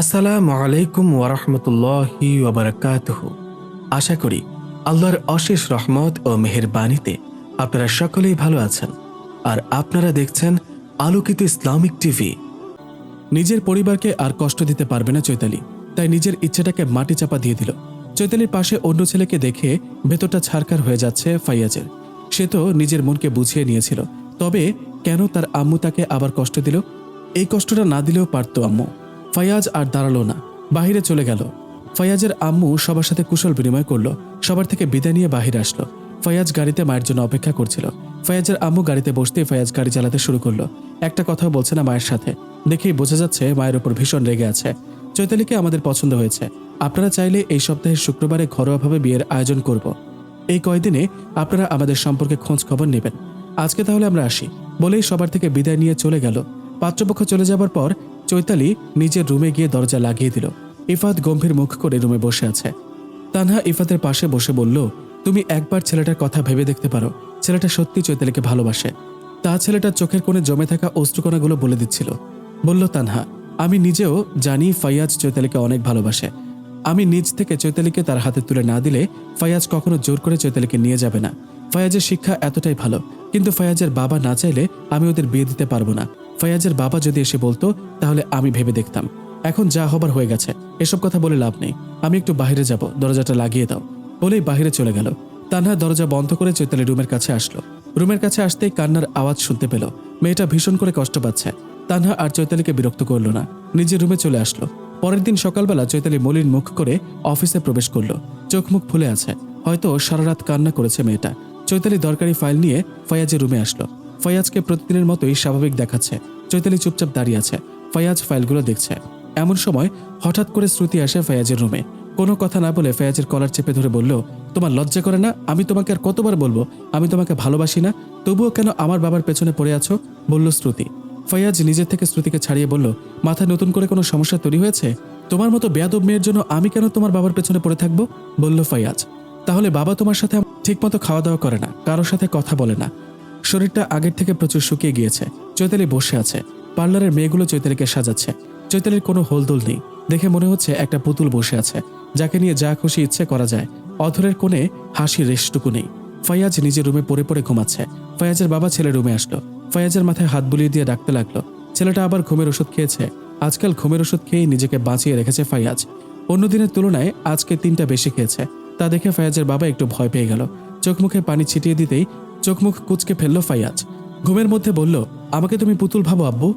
আসসালামু আলাইকুম ওয়ারহমতুল্লাহি ওবরাকাতুহ আশা করি আল্লাহর অশেষ রহমত ও মেহেরবানিতে আপনারা সকলেই ভালো আছেন আর আপনারা দেখছেন আলোকিত ইসলামিক টিভি। নিজের পরিবারকে আর কষ্ট দিতে পারবে না চৈতালি, তাই নিজের ইচ্ছেটাকে মাটি চাপা দিয়ে দিল। চৈতালির পাশে অন্য ছেলেকে দেখে ভেতরটা ছারকার হয়ে যাচ্ছে ফাইয়াজের। সে তো নিজের মনকে বুঝিয়ে নিয়েছিল, তবে কেন তার আম্মু তাকে আবার কষ্ট দিল? এই কষ্টটা না দিলেও পারত আম্মু। ফায়াজ আর দাঁড়াল না। বাহিরে চলে গেল। ফায়াজের আম্মু সবার সাথে কুশল বিনিময় করল। সবার থেকে বিদায় নিয়ে বাহিরে আসলো। ফায়াজ গাড়িতে মায়ের জন্য অপেক্ষা করছিল। ফায়াজের আম্মু গাড়িতে বসতে ফায়াজ গাড়ি চালাতে শুরু করল। একটা কথাও বলছে না মায়ের সাথে। দেখেই বোঝা যাচ্ছে মায়ের উপর ভীষণ রেগে আছে। চৈতালিকে আমাদের পছন্দ হয়েছে। আপনারা চাইলে এই সপ্তাহের শুক্রবারে ঘরোয়াভাবে বিয়ের আয়োজন করব। এই কয়দিনে আপনারা আমাদের সম্পর্কে খোঁজ খবর নেবেন। আজকে তাহলে আমরা আসি। বলেই সবার থেকে বিদায় নিয়ে চলে গেল। পাত্রপক্ষ চলে যাবার পর চৈতালি নিজের রুমে গিয়ে দরজা লাগিয়ে দিল। ইফাত গম্ভীর মুখ করে রুমে বসে আছে। তানহা ইফাতের পাশে বসে বলল, তুমি একবার ছেলেটার কথা ভেবে দেখতে পারো। ছেলেটা সত্যি চৈতালিকে ভালোবাসে। তা ছেলেটার চোখের কোণে জমে থাকা অশ্রুকণাগুলো বলে দিচ্ছিল। বলল, তানহা, আমি নিজেও জানি ফাইয়াজ চৈতালিকে অনেক ভালোবাসে। আমি নিজ থেকে চৈতালিকে তার হাতে তুলে না দিলে ফায়াজ কখনো জোর করে চৈতালিকে নিয়ে যাবে না। ফায়াজের শিক্ষা এতটাই ভালো। কিন্তু ফায়াজের বাবা না চাইলে আমি ওদের বিয়ে দিতে পারব না। ফায়াজের বাবা যদি এসে বলতো, তাহলে আমি ভেবে দেখতাম। এখন যা হবার হয়ে গেছে, এসব কথা বলে লাভ নেই। আমি একটু বাইরে যাব, দরজাটা লাগিয়ে দাও। বলেই বাহিরে চলে গেল। তানহা দরজা বন্ধ করে চৈতালি রুমের কাছে আসলো। রুমের কাছে আসতেই কান্নার আওয়াজ শুনতে পেল। মেয়েটা ভীষণ করে কষ্ট পাচ্ছে। তানহা আর চৈতালিকে বিরক্ত করল না। নিজের রুমে চলে আসলো। পরের দিন সকালবেলা চৈতালি মলিন মুখ করে অফিসে প্রবেশ করল। চোখ মুখ ফুলে আছে। হয়তো সারা রাত কান্না করেছে মেয়েটা। চৈতালি দরকারি ফাইল নিয়ে ফয়াজের রুমে আসলো। ফয়াজকে প্রতিদিনের মতোই স্বাভাবিক দেখাচ্ছে। চৈতালি চুপচাপ দাঁড়িয়ে আছে। ফয়াজ ফাইলগুলো দেখছে। এমন সময় হঠাৎ করে শ্রুতি আসে ফয়াজের রুমে। কোনো কথা না বলে ফয়াজের কলার চেপে ধরে বলল, তোমার লজ্জা করে না? আমি তোমাকে আর কতবার বলব? আমি তোমাকে ভালোবাসি না। তবুও কেন আমার বাবার পেছনে পড়ে আছো? বলল শ্রুতি। ফয়াজ নিজের থেকে শ্রুতিকে ছাড়িয়ে বলল, মাথায় নতুন করে কোনো সমস্যা তৈরি হয়েছে? তোমার মতো বেয়াদব মেয়ের জন্য আমি কেন তোমার বাবার পেছনে পড়ে থাকব? বলল ফয়াজ। তাহলে বাবা তোমার সাথে ঠিকমতো খাওয়া দাওয়া করে না। কারোর সাথে কথা বলে না। শরীরটা আগের থেকে প্রচুর শুকিয়ে গিয়েছে। চৈতালি বসে আছে। পার্লারের মেয়েগুলো চৈতালিকে সাজাচ্ছে। চৈতালির কোনো হোলদোল নেই। দেখে মনে হচ্ছে একটা পুতুল বসে আছে। যাকে নিয়ে যা খুশি ইচ্ছে করা যায়। অধরের কোণে হাসির রেশটুকু নেই। ফয়াজ নিজের রুমে পড়ে পড়ে ঘুমাচ্ছে। ফয়াজের বাবা ছেলে রুমে আসলো। ফয়াজের মাথায় হাত বুলিয়ে দিয়ে ডাকতে লাগল। ছেলেটা আবার ঘুমের ওষুধ খেয়েছে। আজকাল ঘুমের ওষুধ খেয়েই নিজেকে বাঁচিয়ে রেখেছে ফাইয়াজ অন্য দিনের তুলনায় আজকে তিনটা বেশি খেয়েছে। তা দেখে ফায়াজের বাবা একটু ভয় পেয়ে গেল। চোখ মুখে পানি ছিটিয়ে দিতেই চোখ মুখ কুচকে ফেলল ফাইয়াজ। ঘুমের মধ্যে বলল, আমাকে তুমি পুতুল ভাবো, আব্বু।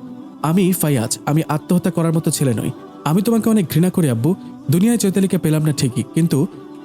আমি ফাইয়াজ, আমি আত্মহত্যা করার মতো ছেলে নই। আমি তোমাকে অনেক ঘৃণা করি, আব্বু। দুনিয়ায় চৈতালিকে পেলাম না ঠিকই, কিন্তু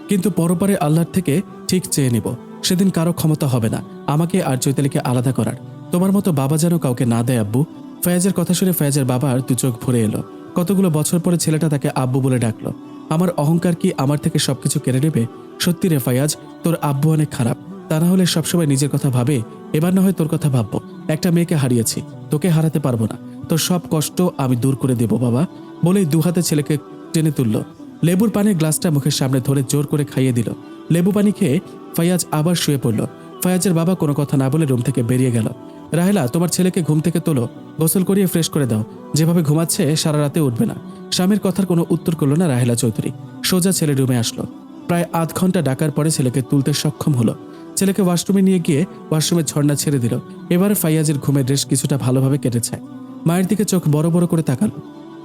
কিন্তু পরপারে আল্লাহর থেকে ঠিক চেয়ে নিব। সেদিন কারও ক্ষমতা হবে না। আমাকে আর চৈতালিকে আলাদা করার। তোমার মতো বাবা যেন কাউকে না দেয়, আব্বু। ফয়াজের কথা শুনে ফয়াজের বাবার দু চোখ ভরে এলো। কতগুলো বছর পরে ছেলেটা তাকে আব্বু বলে ডাকলো। আমার অহংকার কি আমার থেকে সবকিছু কেড়ে নেবে? সত্যি রে ফায়াজ তোর আব্বু অনেক খারাপ। তা না হলে সবসময় নিজের কথা ভাবে, এবার না হয় তোর কথা ভাববো। একটা মেয়েকে হারিয়েছি, তোকে হারাতে পারব না। তোর সব কষ্ট আমি দূর করে দেব, বাবা। বলেই দু হাতে ছেলেকে টেনে তুললো। লেবুর পানির গ্লাসটা মুখের সামনে ধরে জোর করে খাইয়ে দিল। লেবু পানি খেয়ে ফায়াজ আবার শুয়ে পড়ল। ফায়াজের বাবা কোনো কথা না বলে রুম থেকে বেরিয়ে গেল। রাহেলা, তোমার ছেলেকে ঘুম থেকে তোলো। গোসল করিয়ে ফ্রেশ করে দাও। যেভাবে ঘুমাচ্ছে, সারা রাতে উঠবে না। স্বামীর কথার কোনো উত্তর করল না রাহেলা চৌধুরী। সোজা ছেলে রুমে আসলো। প্রায় আধ ঘণ্টা ডাকার পরে ছেলেকে তুলতে সক্ষম হলো। ছেলেকে ওয়াশরুমে নিয়ে গিয়ে ওয়াশরুমে ঝর্ণা ছেড়ে দিল। এবারে ফাইয়াজের ঘুমের রেশ কিছুটা ভালোভাবে কেটেছে। মায়ের দিকে চোখ বড় বড় করে তাকালো।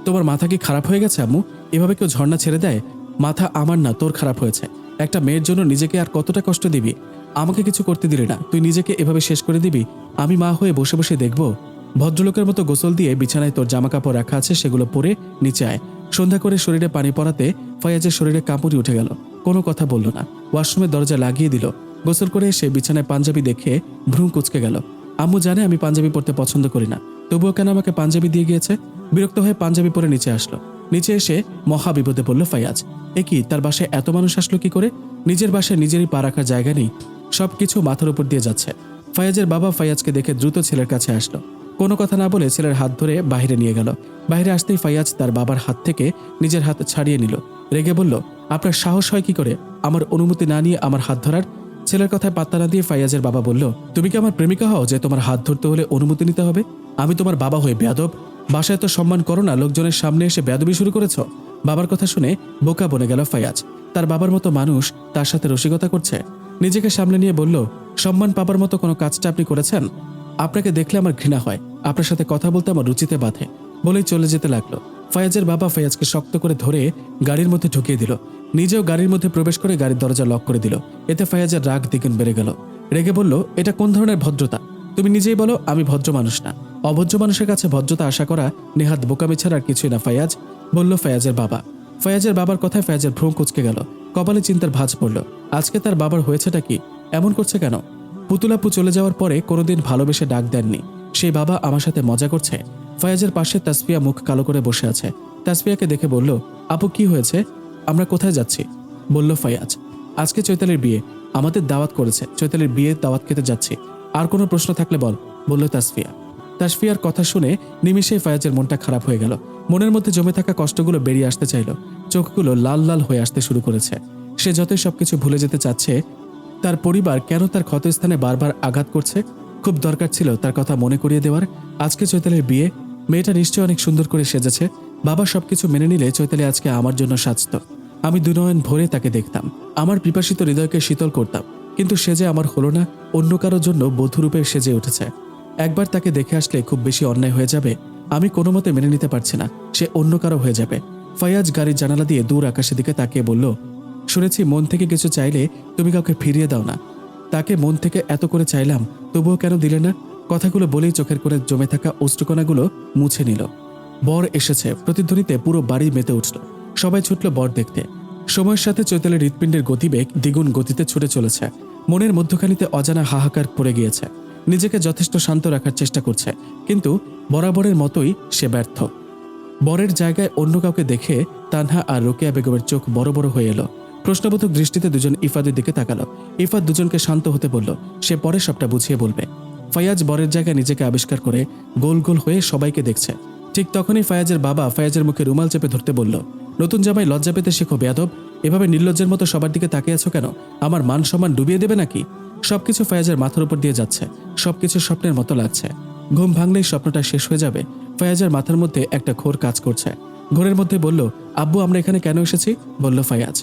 তোমার মাথা কি খারাপ হয়ে গেছে, আম্মু? এভাবে কেউ ঝর্ণা ছেড়ে দেয়? মাথা আমার না, তোর খারাপ হয়েছে। একটা মেয়ের জন্য নিজেকে আর কতটা কষ্ট দিবি? আমাকে কিছু করতে দিলি না, তুই নিজেকে এভাবে শেষ করে দিবি? আমি মা হয়ে বসে বসে দেখব? ভদ্রলোকের মতো গোসল দিয়ে বিছানায় তোর জামা কাপড় রাখা আছে, সেগুলো পরে নিচে আয়। সন্ধ্যা করে শরীরে পানি পড়াতে ফয়াজের শরীরে কাপড়ই উঠে গেল। কোনো কথা বলল না। ওয়াশরুমের দরজা লাগিয়ে দিল। গোসল করে এসে বিছানায় পাঞ্জাবি দেখে ভ্রুম কুচকে গেল। আম্মু জানে আমি পাঞ্জাবি পরতে পছন্দ করি না। তবুও কেন আমাকে পাঞ্জাবি দিয়ে গিয়েছে? বিরক্ত হয়ে পাঞ্জাবি পরে নিচে আসলো। নিচে এসে মহা বিপদে পড়ল ফাইয়াজ। এ কি, তার বাসায় এত মানুষ আসলো কি করে? নিজের বাসায় নিজেরই পা রাখার জায়গা নেই। সবকিছু মাথার উপর দিয়ে যাচ্ছে। ফায়াজের বাবা ফায়াজকে দেখে দ্রুত ছেলের কাছে আসলো। কোনো কথা না বলে ছেলের হাত ধরে বাহিরে নিয়ে গেল। বাইরে আসতেই ফায়াজ তার বাবার হাত থেকে নিজের হাত ছাড়িয়ে নিল। রেগে বলল, আপনার সাহস হয় কি করে? আমার অনুমতি না নিয়ে আমার হাত ধরার? ছেলের কথায় পাত্তা না দিয়ে ফাইয়াজের বাবা বলল, তুমি কি আমার প্রেমিকা হও যে তোমার হাত ধরতে হলে অনুমতি নিতে হবে? আমি তোমার বাবা হয়ে বেয়াদব। বাসায় তো সম্মান করো না, লোকজনের সামনে এসে বেদবি শুরু করেছ? বাবার কথা শুনে বোকা বনে গেল ফায়াজ তার বাবার মতো মানুষ তার সাথে রসিকতা করছে। নিজেকে সামনে নিয়ে বলল, সম্মান পাবার মতো কোনো কাজটা আপনি করেছেন? আপনাকে দেখলে আমার ঘৃণা হয়। আপনার সাথে কথা বলতে আমার রুচিতে বাধে। বলেই চলে যেতে লাগল। ফায়াজের বাবা ফায়াজকে শক্ত করে ধরে গাড়ির মধ্যে ঢুকিয়ে দিল। নিজেও গাড়ির মধ্যে প্রবেশ করে গাড়ির দরজা লক করে দিল। এতে ফায়াজের রাগ দ্বিগুণ বেড়ে গেল। রেগে বলল, এটা কোন ধরনের ভদ্রতা? তুমি নিজেই বলো, আমি ভদ্র মানুষ না। অভদ্র মানুষের কাছে ভদ্রতা আশা করা নেহাত বোকামি ছাড়া আর কিছুই না, ফায়াজ, বলল ফায়াজের বাবা। ফায়াজের বাবার কথায় ফায়াজের ভ্রম কুচকে গেল। কপালে চিন্তার ভাঁজ পড়ল। আজকে তার বাবার হয়েছেটা কি? এমন করছে কেন? পুতুলাপু চলে যাওয়ার পরে কোনোদিন ভালোবেসে ডাক দেননি। সেই বাবা আমার সাথে মজা করছে? ফায়াজের পাশে তাসপিয়া মুখ কালো করে বসে আছে। তাসপিয়াকে দেখে বলল, আপু, কি হয়েছে? আমরা কোথায় যাচ্ছি? বলল, ফায়াজ, আজকে চৈতালির বিয়ে। আমাদের দাওয়াত করেছে। চৈতালির বিয়ে দাওয়াত খেতে যাচ্ছি। আর কোনো প্রশ্ন থাকলে বল, বলল তাসফিয়া। তাসফিয়ার কথা শুনে নিমিষেই ফায়াজের মনটা খারাপ হয়ে গেল। মনের মধ্যে জমে থাকা কষ্টগুলো বেরিয়ে আসতে চাইল। চোখগুলো লাল লাল হয়ে আসতে শুরু করেছে। সে যতই সবকিছু ভুলে যেতে চাচ্ছে, তার পরিবার কেন তার ক্ষতস্থানে বারবার আঘাত করছে? খুব দরকার ছিল তার কথা মনে করিয়ে দেওয়ার। আজকে চৈতালির বিয়ে মেয়েটা নিশ্চয়ই অনেক সুন্দর করে সেজেছে। বাবা সবকিছু মেনে নিলে চৈতালি আজকে আমার জন্য সাজত। আমি দুনয়ন ভরে তাকে দেখতাম। আমার পিপাসিত হৃদয়কে শীতল করতাম। কিন্তু সে যে আমার হলো না, অন্য কারোর জন্য বধুরূপে সেজে উঠেছে। একবার তাকে দেখে আসলে খুব বেশি অন্যায় হয়ে যাবে, আমি কোনো মতে মেনে নিতে পারছি না। সে অন্য কারও হয়ে যাবে। ফয়াজ গাড়ির জানালা দিয়ে দূর আকাশের দিকে তাকিয়ে বলল, শুনেছি মন থেকে কিছু চাইলে তুমি কাউকে ফিরিয়ে দাও না। তাকে মন থেকে এত করে চাইলাম, তবুও কেন দিলে না? কথাগুলো বলেই চোখের করে জমে থাকা অষ্টকণাগুলো মুছে নিল। বর এসেছে, প্রতিধ্বনিতে পুরো বাড়ি মেতে উঠল। সবাই ছুটল বর দেখতে। সময়ের সাথে চৈতালের হৃৎপিণ্ডের গতিবেগ দ্বিগুণ গতিতে ছুটে চলেছে। মনের মধ্যখানিতে অজানা হাহাকার পড়ে গিয়েছে। নিজেকে যথেষ্ট শান্ত রাখার চেষ্টা করছে, কিন্তু বরাবরের মতোই সে ব্যর্থ। বরের জায়গায় অন্য কাউকে দেখে তানহা আর রোকেয়া বেগমের চোখ বড় বড় হয়ে এলো। প্রশ্নবোধক দৃষ্টিতে দুজন ইফাদের দিকে তাকালো। ইফাদ দুজনকে শান্ত হতে বলল, সে পরে সবটা বুঝিয়ে বলবে। ফায়াজ বরের জায়গায় নিজেকে আবিষ্কার করে গোল গোল হয়ে সবাইকে দেখছে। ঠিক তখনই ফায়াজের বাবা ফায়াজের মুখে রুমাল চেপে ধরতে বলল, নতুন জামাই লজ্জা পেতে শেখো বেয়াদব, এভাবে নির্লজ্জের মতো সবার দিকে তাকিয়ে আছো কেন? আমার মান সম্মান ডুবিয়ে দেবে নাকি? সবকিছু ফায়াজের মাথার উপর দিয়ে যাচ্ছে, সবকিছু স্বপ্নের মতো লাগছে। ঘুম ভাঙলেই স্বপ্নটা শেষ হয়ে যাবে, ফায়াজের মাথার মধ্যে একটা ঘোর কাজ করছে। ঘোরের মধ্যে বলল, আব্বু, আমরা এখানে কেন এসেছি? বলল ফায়াজ,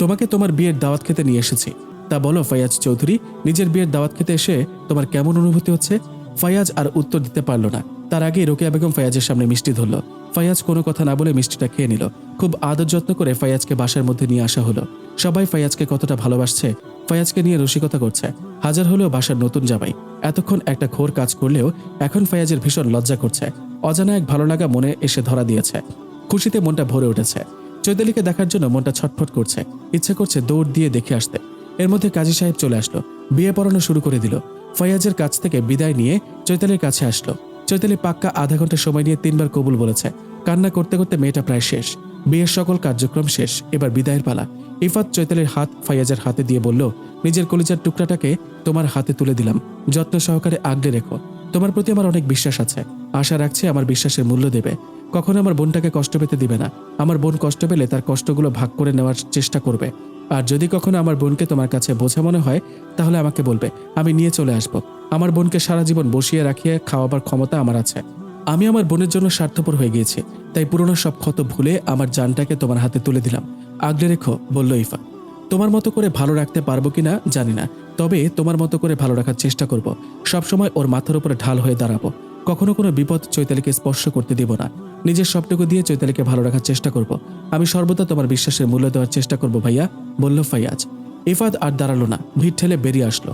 তোমাকে তোমার বিয়ের দাওয়াত খেতে নিয়ে এসেছি। তা বলো, ফায়াজ চৌধুরী, নিজের বিয়ের দাওয়াত খেতে এসে তোমার কেমন অনুভূতি হচ্ছে? ফায়াজ আর উত্তর দিতে পারল না। তার আগে রোকেয়া বেগম ফায়াজের সামনে মিষ্টি ধরল। ফায়াজ কোনো কথা না বলে মিষ্টিটা খেয়ে নিল। খুব আদর যত্ন করে ফায়াজকে বাসার মধ্যে নিয়ে আসা হলো। সবাই ফায়াজকে কতটা ভালোবাসছে, ফায়াজকে নিয়ে রসিকতা করছে। হাজার হলেও বাসার নতুন জামাই। এতক্ষণ একটা ঘোর কাজ করলেও এখন ফায়াজের ভীষণ লজ্জা করছে। অজানা এক ভালো লাগা মনে এসে ধরা দিয়েছে। খুশিতে মনটা ভরে উঠেছে। চৈতালিকে দেখার জন্য মনটা ছটফট করছে। ইচ্ছে করছে দৌড় দিয়ে দেখে আসতে। এর মধ্যে কাজী সাহেব চলে আসলো। বিয়ে পড়ানো শুরু করে দিল। ফয়াজের কাছ থেকে বিদায় নিয়ে চৈতালির কাছে আসলো। চৈতালি পাক্কা আধা ঘণ্টা সময় নিয়ে তিনবার কবুল বলেছে। কান্না করতে করতে মেয়েটা প্রায় শেষ। বিয়ের সকল কার্যক্রম শেষ। এবার বিদায়ের পালা। ইফাত চৈতালির হাত ফাইয়াজের হাতে দিয়ে বলল, নিজের কলিজার টুকরাটাকে তোমার হাতে তুলে দিলাম। যত্ন সহকারে আগলে রেখো। তোমার প্রতি আমার অনেক বিশ্বাস আছে। আশা রাখছি আমার বিশ্বাসের মূল্য দেবে। কখনো আমার বোনটাকে কষ্ট পেতে দিবে না। আমার বোন কষ্ট পেলে তার কষ্টগুলো ভাগ করে নেওয়ার চেষ্টা করবে। আর যদি কখনো আমার বোনকে তোমার কাছে বোঝা মনে হয়, তাহলে আমাকে বলবে, আমি নিয়ে চলে আসব। আমার বোনকে সারা জীবন বসিয়ে রাখিয়ে খাওয়াবার ক্ষমতা আমার আছে। আমি আমার বোনের জন্য স্বার্থপর হয়ে গিয়েছি, তাই পুরনো সব ক্ষত ভুলে আমার জানটাকে তোমার হাতে তুলে দিলাম। আগলে রেখো, বলল ইফা। তোমার মতো করে ভালো রাখতে পারব কিনা জানি না, তবে তোমার মতো করে ভালো রাখার চেষ্টা করব। সবসময় ওর মাথার উপরে ঢাল হয়ে দাঁড়াবো। কখনো কোনো বিপদ চৈতালিকে স্পর্শ করতে দিব না। নিজের সবটুকু দিয়ে চৈতালিকে ভালো রাখার চেষ্টা করব। আমি সর্বদা তোমার বিশ্বাসের মূল্য দেওয়ার চেষ্টা করব ভাইয়া। বলল ফাইয়াজ ইফাদ আর দাঁড়াল না। ভিড় ঠেলে বেরিয়ে আসলো।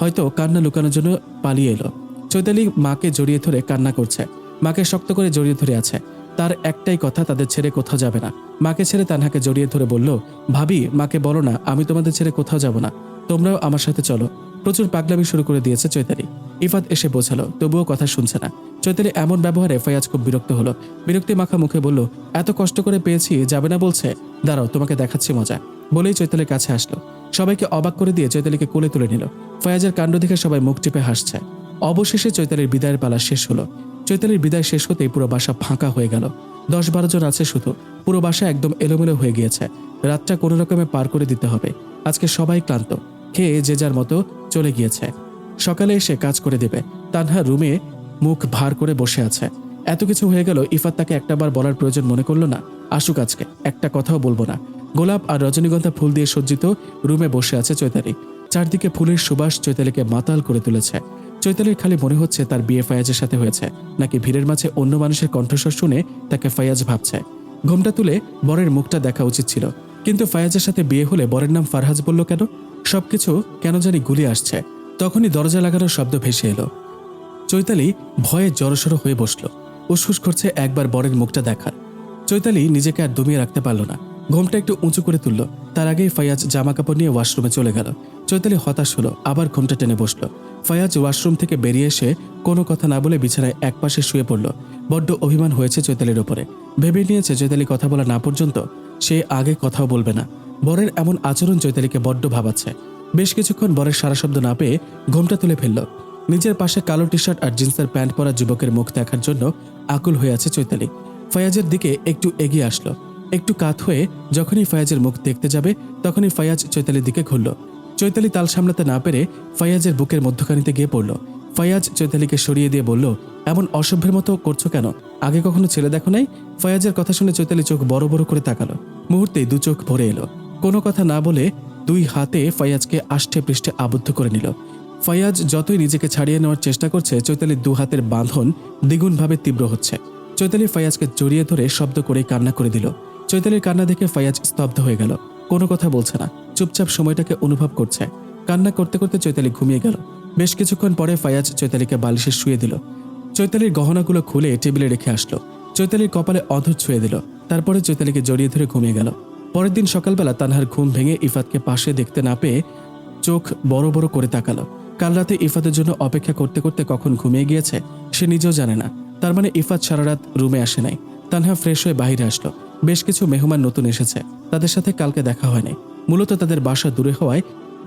হয়তো কান্না লুকানোর জন্য পালিয়ে এলো। চৈতালি মাকে জড়িয়ে ধরে কান্না করছে। মাকে শক্ত করে জড়িয়ে ধরে আছে। তার একটাই কথা, তাদের ছেড়ে কোথাও যাবে না। মাকে ছেড়ে তানহাকে জড়িয়ে ধরে বলল, ভাবি, মাকে বলো না, আমি তোমাদের ছেড়ে কোথাও যাব না। তোমরাও আমার সাথে চলো। প্রচুর পাগলামি শুরু করে দিয়েছে চৈতালি। ইফাত এসে বোঝালো তবুও কথা শুনছে না। চৈতালি এমন ব্যবহারে ফয়াজ খুব বিরক্ত হলো। বিরক্তি মাখা মুখে বলল, এত কষ্ট করে পেয়েছি, যাবে না? বলছে, দাঁড়াও, তোমাকে দেখাচ্ছি মজা। বলেই চৈতালির কাছে আসলো। সবাইকে অবাক করে দিয়ে চৈতালিকে কোলে তুলে নিল। ফয়াজের কাণ্ড দেখে সবাই মুখ টিপে হাসছে। অবশেষে চৈতালির বিদায়ের পালা শেষ হলো। চৈতালির বিদায় শেষ হতেই পুরো বাসা ফাঁকা হয়ে গেল। দশ বারো জন আছে শুধু। পুরো বাসা একদম এলোমেলো হয়ে গিয়েছে। রাতটা কোনো রকমে পার করে দিতে হবে। আজকে সবাই ক্লান্ত। খেয়ে যে যার মতো চলে গিয়েছে। সকালে এসে কাজ করে দেবে। তানহা রুমে মুখ ভার করে বসে আছে। এত কিছু হয়ে গেল, ইফাত তাকে একটাবার বলার প্রয়োজন মনে করল না। আসুক আজকে, একটা কথাও বলব না। গোলাপ আর রজনীগন্ধা ফুল দিয়ে সজ্জিত রুমে বসে আছে চৈতালি। চারদিকে ফুলের সুবাস চৈতালিকে মাতাল করে তুলেছে। চৈতালির খালি মনে হচ্ছে তার বিয়ে ফায়াজের সাথে হয়েছে, নাকি ভিড়ের মাঝে অন্য মানুষের কণ্ঠস্বর শুনে তাকে ফায়াজ ভাবছে। ঘোমটা তুলে বরের মুখটা দেখা উচিত ছিল। কিন্তু ফায়াজের সাথে বিয়ে হলে বরের নাম ফারহাজ বলল কেন? সবকিছু কেন জানি গুলি আসছে। তখনই দরজা লাগানোর শব্দ ভেসে এলো। চৈতালি ভয়ে জড়সড় হয়ে বসল। উসফুস করছে একবার বরের মুখটা দেখার। চৈতালি নিজেকে আর দমিয়ে রাখতে পারল না। ঘোমটা একটু উঁচু করে তুলল। তার আগেই ফায়াজ জামা কাপড় নিয়ে ওয়াশরুমে চলে গেল। চৈতালি হতাশ হলো, আবার ঘোমটা টেনে বসল। ফায়াজ ওয়াশরুম থেকে বেরিয়ে এসে কোনো কথা না বলে বিছানায় একপাশে শুয়ে পড়ল। বড্ড অভিমান হয়েছে চৈতালির ওপরে। ভেবে নিয়েছে চৈতালি কথা বলা না পর্যন্ত সে আগে কথাও বলবে না। বরের এমন আচরণ চৈতালিকে বড্ড ভাবাচ্ছে। বেশ কিছুক্ষণ বরের সারা শব্দ না পেয়ে ঘোমটা তুলে ফেলল। নিজের পাশে কালো টি শার্ট আর জিন্সের প্যান্ট পরা যুবকের মুখ দেখার জন্য আকুল হয়ে আছে চৈতালি। ফায়াজের দিকে একটু এগিয়ে আসলো। একটু কাত হয়ে যখনই ফায়াজের মুখ দেখতে যাবে, তখনই ফায়াজ চৈতালির দিকে ঘুরল। চৈতালি তাল সামলাতে না পেরে ফায়াজের বুকের মধ্যখানিতে গিয়ে পড়ল। ফয়াজ চৈতালিকে সরিয়ে দিয়ে বলল, এমন অসভ্যের মতো করছ কেন? আগে কখনো ছেলে দেখো নাই? ফয়াজের কথা শুনে চৈতালি চোখ বড় বড় করে তাকালো। মুহূর্তেই দু চোখ ভরে এলো। কোনো কথা না বলে দুই হাতে ফায়াজকে আষ্টে পৃষ্ঠে আবদ্ধ করে নিল। ফায়াজ যতই নিজেকে ছাড়িয়ে নেওয়ার চেষ্টা করছে চৈতালির দু হাতের বাঁধন দ্বিগুণভাবে তীব্র হচ্ছে। চৈতালি ফায়াজকে জড়িয়ে ধরে শব্দ করে কান্না করে দিল। চৈতালির কান্না দেখে ফায়াজ স্তব্ধ হয়ে গেল। কোনো কথা বলছে না। চুপচাপ সময়টাকে অনুভব করছে। কান্না করতে করতে চৈতালি ঘুমিয়ে গেল। বেশ কিছুক্ষণ পরে ফায়াজ চৈতালিকে বালিশে শুয়ে দিল। চৈতালির গহনাগুলো খুলে টেবিলে রেখে আসলো। চৈতালির কপালে অধর ছুঁয়ে দিল। তারপরে চৈতালিকে জড়িয়ে ধরে ঘুমিয়ে গেল। পরের দিন সকালবেলা তানহার ঘুম ভেঙে ইফাতকে পাশে দেখতে না পেয়ে চোখ বড় বড় করে তাকালো। কাল রাতে ইফাতের জন্য অপেক্ষা করতে করতে কখন ঘুমিয়ে গিয়েছে, সে নিজেও জানে না। তার মানে ইফাত সারা রাত রুমে আসে নাই। তানহা ফ্রেশ হয়ে বাইরে আসলো। বেশ কিছু মেহমান নতুন এসেছে। তাদের সাথে কালকে দেখা হয়নি। মূলত তাদের বাসা দূরে হওয়ায়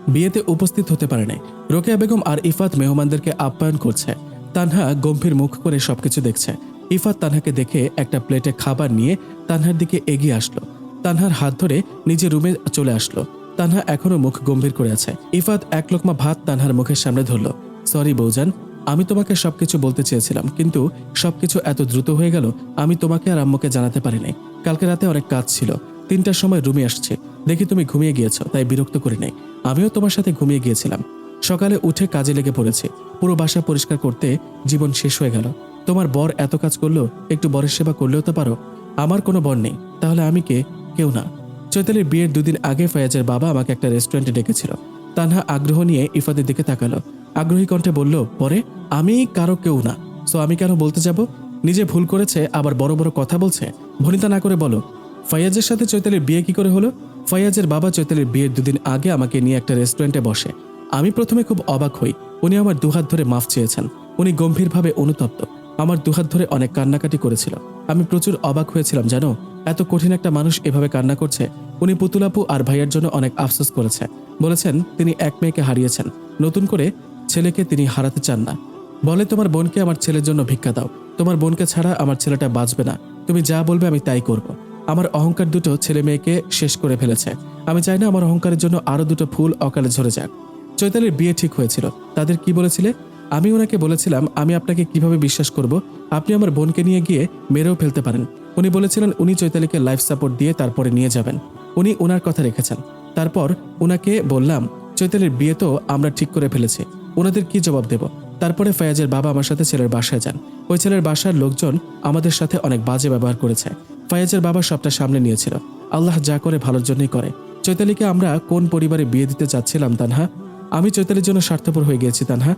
বিয়েতে উপস্থিত হতে পারে নাই। রোকেয়া বেগম আর ইফাত মেহমানদেরকে আপ্যায়ন করছে। তানহা গম্ভীর মুখ করে সবকিছু দেখছে। ইফাত তানহাকে দেখে একটা প্লেটে খাবার নিয়ে তানহার দিকে এগিয়ে আসলো। তানহার হাত ধরে নিজের রুমে চলে আসলো। তানহা এখনও মুখ গম্ভীর করে আছে। ইফাত এক লোকমা ভাত তানহার মুখের সামনে ধরল। সরি বৌজান আমি তোমাকে সবকিছু বলতে চেয়েছিলাম, কিন্তু সবকিছু এত দ্রুত হয়ে গেল, আমি তোমাকে আর আম্মুকে জানাতে পারি নাই কালকে রাতে অনেক কাজ ছিল। তিনটার সময় রুমে আসছে। দেখি তুমি ঘুমিয়ে গিয়েছো, তাই বিরক্ত করি নাই। আমিও তোমার সাথে ঘুমিয়ে গিয়েছিলাম। সকালে উঠে কাজে লেগে পড়েছে। পুরো বাসা পরিষ্কার করতে জীবন শেষ হয়ে গেল। তোমার বর এত কাজ করল, একটু বরের সেবা করলেও তো পারো। আমার কোনো বর নেই। তাহলে আমি কে? কেউ না। চৈতালির বিয়ের দুদিন আগে ফয়াজের বাবা আমাকে একটা রেস্টুরেন্টে ডেকেছিল। তানহা আগ্রহ নিয়ে ইফাদের দিকে তাকালো। আগ্রহী কণ্ঠে বলল, পরে? আমি কারও কেউ না। সো আমি কেন বলতে যাব? নিজে ভুল করেছে, আবার বড় বড় কথা বলছে? ভনিতা না করে বলো। ফয়াজের সাথে চৈতালির বিয়ে কি করে হলো? ফয়াজের বাবা চৈতালির বিয়ের দুদিন আগে আমাকে নিয়ে একটা রেস্টুরেন্টে বসে। আমি প্রথমে খুব অবাক হই। উনি আমার দুহাত ধরে মাফ চেয়েছেন। উনি গম্ভীরভাবে অনুতপ্ত। আমার দুহাত ধরে অনেক কান্নাকাটি করেছিল। আমি প্রচুর অবাক হয়েছিলাম, জানো? এত কঠিন একটা মানুষ এভাবে কান্না করছে। উনি পুতুলাপু আর ভাইয়ের জন্য অনেক আফসোস করেছে। বলেছেন, তিনি এক মেয়েকে হারিয়েছেন। নতুন করে ছেলেকে তিনি হারাতে চান না। বলে, তোমার বোনকে আমার ছেলের জন্য ভিক্ষা দাও। তোমার বোনকে ছাড়া আমার ছেলেটা বাঁচবে না। তুমি যা বলবে আমি তাই করব। আমার অহংকার দুটো ছেলে মেয়েকে শেষ করে ফেলেছে। আমি চাই না আমার অহংকারের জন্য আরও দুটো ফুল অকালে ঝরে যাক। চৈতালির বিয়ে ঠিক হয়েছিল। তাদের কি বলেছিলে? আমি ওনাকে বলেছিলাম, আমি আপনাকে কীভাবে বিশ্বাস করব? আপনি আমার বোনকে নিয়ে গিয়ে মেরেও ফেলতে পারেন। উনি বলেছিলেন, উনি চৈতালিকে লাইফ সাপোর্ট দিয়ে তারপরে নিয়ে যাবেন। উনি ওনার কথা রেখেছেন। তারপর ওনাকে বললাম, চৈতালির বিয়ে তো আমরা ঠিক করে ফেলেছি। ওনাদের কি জবাব দেব? তারপরে ফয়াজের বাবা আমার সাথে ছেলের বাসায় যান। ওই ছেলের বাসার লোকজন আমাদের সাথে অনেক বাজে ব্যবহার করেছে। ফয়াজের বাবা সবটা সামনে নিয়েছিল। আল্লাহ যা করে ভালোর জন্যই করে। চৈতালিকে আমরা কোন পরিবারে বিয়ে দিতে চাচ্ছিলাম, তানহা? আমি চৈতালির জন্য স্বার্থপর হয়ে গিয়েছি, তানহা।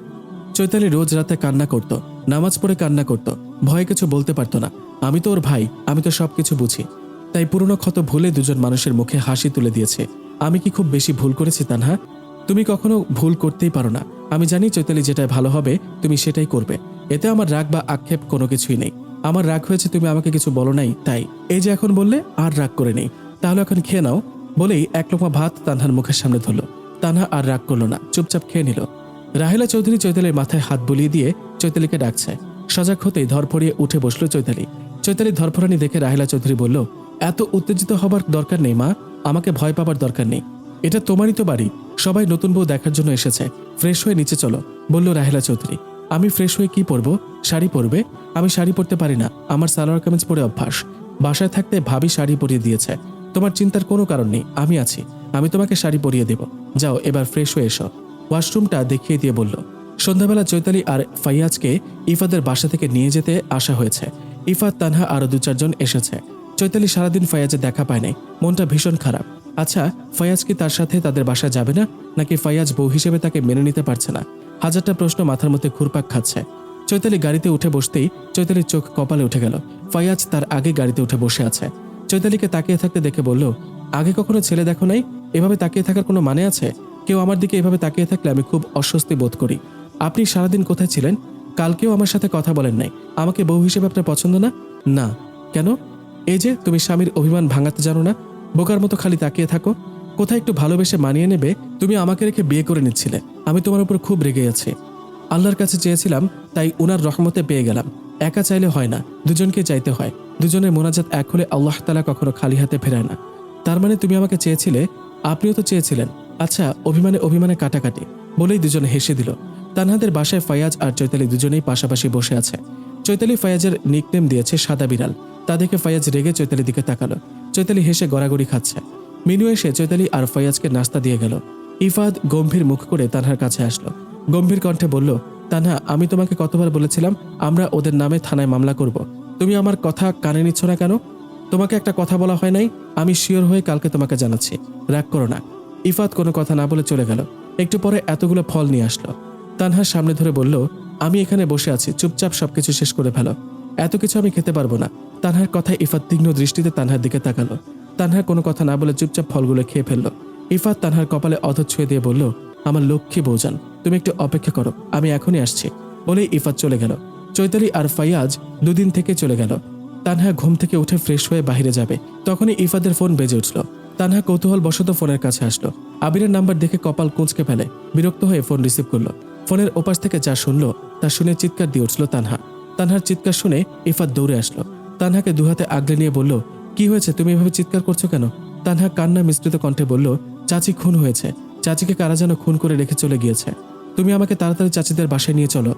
চৈতালি রোজ রাতে কান্না করত, নামাজ পড়ে কান্না করত, ভয়ে কিছু বলতে পারতো না। আমি তো ওর ভাই, আমি তো সবকিছু বুঝি। তাই পুরনো ক্ষত ভুলে দুজন মানুষের মুখে হাসি তুলে দিয়েছে। আমি কি খুব বেশি ভুল করেছি, তানহা? তুমি কখনো ভুল করতেই পারো না। আমি জানি চৈতালি যেটাই ভালো হবে, তুমি সেটাই করবে। এতে আমার রাগ বা আক্ষেপ কোনো কিছুই নেই। আমার রাগ হয়েছে তুমি আমাকে কিছু বলো নাই, তাই। এই যে এখন বললে, আর রাগ করে নেই। তাহলে এখন খেয়ে নাও। বলেই এক লোকমা ভাত তানহার মুখের সামনে ধরলো। তানহা আর রাগ করল না, চুপচাপ খেয়ে নিল। রাহেলা চৌধুরী চৈতালির মাথায় হাত বুলিয়ে দিয়ে চৈতালিকে ডাকছে। সজাগ হতেই ধরফড়িয়ে উঠে বসল চৈতালি। চৈতালির ধরফরানি দেখে রাহেলা চৌধুরী বলল, এত উত্তেজিত হবার দরকার নেই মা, আমাকে ভয় পাবার দরকার নেই। এটা তোমারই তো বাড়ি, সবাই নতুন বউ দেখার জন্য এসেছে। ফ্রেশ হয়ে নিচে চলো, বলল রাহেলা চৌধুরী। আমি ফ্রেশ হয়ে কি পরবো? শাড়ি পরবে? আমি শাড়ি পরতে পারি না, আমার সালোয়ার কামিজ পরে অভ্যাস। বাসায় থাকতে ভাবি শাড়ি পরিয়ে দিয়েছে। তোমার চিন্তার কোনো কারণ নেই, আমি আছি। আমি তোমাকে শাড়ি পরিয়ে দেব। যাও, এবার ফ্রেশ হয়ে এসো। ওয়াশরুমটা দেখিয়ে দিয়ে বলল, সন্ধ্যাবেলা চৈতালি আর ফাইয়াজকে ইফাদের বাসা থেকে নিয়ে যেতে আসা হয়েছে। ইফাত তানহা আরও দু চারজন এসেছে। চৈতালি সারাদিন ফাইয়াজের দেখা পায় নাই। মনটা ভীষণ খারাপ। আচ্ছা ফায়াজ কি তার সাথে তাদের বাসায় যাবে না? নাকি ফায়াজ বউ হিসেবে তাকে মেনে নিতে পারছে না? হাজারটা প্রশ্ন মাথার মধ্যে ঘুরপাক খাচ্ছে। চৈতালি গাড়িতে উঠে বসতেই চৈতালির চোখ কপালে উঠে গেল। ফায়াজ তার আগে গাড়িতে উঠে বসে আছে। চৈতালিকে তাকিয়ে থাকতে দেখে বলল, আগে কখনো ছেলে দেখো নাই? এভাবে তাকিয়ে থাকার কোনো মানে আছে? কেউ আমার দিকে এভাবে তাকিয়ে থাকলে আমি খুব অস্বস্তি বোধ করি। আপনি সারাদিন কোথায় ছিলেন? কালকেও আমার সাথে কথা বলেন নাই। আমাকে বউ হিসেবে আপনার পছন্দ না? না। কেন? এই যে, তুমি স্বামীর অভিমান ভাঙাতে জানো না? বোকার মতো খালি তাকিয়ে থাকো। কোথায় একটু ভালোবেসে মানিয়ে নেবে? তুমি আমাকে রেখে বিয়ে করে নিচ্ছিলে। আমি তোমার উপর খুব রেগে আছি। আল্লাহর কাছে চেয়েছিলাম, তাই উনার রহমতে পেয়ে গেলাম। একা চাইলে হয় না। দুজনকে চাইতে হয়। দুজনের মোনাজাত এক হলে আল্লাহ তালা কখনো খালি হাতে ফেরায় না। তার মানে তুমি আমাকে চেয়েছিলে? আপনিও তো চেয়েছিলেন। আচ্ছা অভিমানে অভিমানে কাটাকাটি, বলেই দুজনে হেসে দিল। তানহাদের বাসায় ফায়াজ আর চৈতালি দুজনেই পাশাপাশি বসে আছে। চৈতালি ফায়াজের নিকনেম দিয়েছে সাদা বিড়াল। তা দেখে ফায়াজ রেগে চৈতালির দিকে তাকালো। চৈতালি হেসে গড়াগড়ি খাচ্ছে। মিনু এসে চৈতালি আর ফায়াজকে নাস্তা দিয়ে গেল। ইফাদ গম্ভীর মুখ করে তানহার কাছে আসলো। গম্ভীর কণ্ঠে বলল, তানহা, আমি তোমাকে কতবার বলেছিলাম, আমরা ওদের নামে থানায় মামলা করব। তুমি আমার কথা কানে নিচ্ছ না কেন? তোমাকে একটা কথা বলা হয় নাই, আমি শিওর হয়ে কালকে তোমাকে জানাচ্ছি। রাগ করো না। ইফাত কোনো কথা না বলে চলে গেল। একটু পরে এতগুলো ফল নিয়ে আসলো। তানহার সামনে ধরে বলল, আমি এখানে বসে আছি, চুপচাপ সবকিছু শেষ করে ফেলো। এত কিছু আমি খেতে পারব না। তানহার কথায় ইফাত তীক্ষ্ণ দৃষ্টিতে তানহার দিকে তাকালো। তানহা কোনো কথা না বলে চুপচাপ ফলগুলো খেয়ে ফেলল। ইফাত তানহার কপালে অধ ছুঁয়ে দিয়ে বলল, আমার লক্ষ্মী বৌজান তুমি একটু অপেক্ষা করো, আমি এখনই আসছি। বলেই ইফাত চলে গেল। চৈতালি আর ফাইয়াজ দুদিন থেকে চলে গেল। তানহা ঘুম থেকে উঠে ফ্রেশ হয়ে বাইরে যাবে। তখনই ইফাদের ফোন বেজে উঠল। তানহা কৌতূহল বশত ফোনের কাছে আসলো। আবিরের নাম্বার দেখে কপাল কুঁচকে ফেলে, বিরক্ত হয়ে ফোন রিসিভ করল। ফোনের ওপাশ থেকে যা শুনলো, তা শুনে চিৎকার দিয়ে উঠল তানহা। তানহার চিৎকার শুনে ইফাত দৌড়ে আসলো। তানহাকে দুহাতে আগলে নিয়ে বলল, কি হয়েছে? তুমি এভাবে চিৎকার করছ কেন? তানহা কান্না মিশ্রিত কণ্ঠে বলল, চাচি খুন হয়েছে। চাচিকে কারা যেন খুন করে রেখে চলে গিয়েছে। তুমি আমাকে তাড়াতাড়ি চাচিদের বাসায় নিয়ে চলো।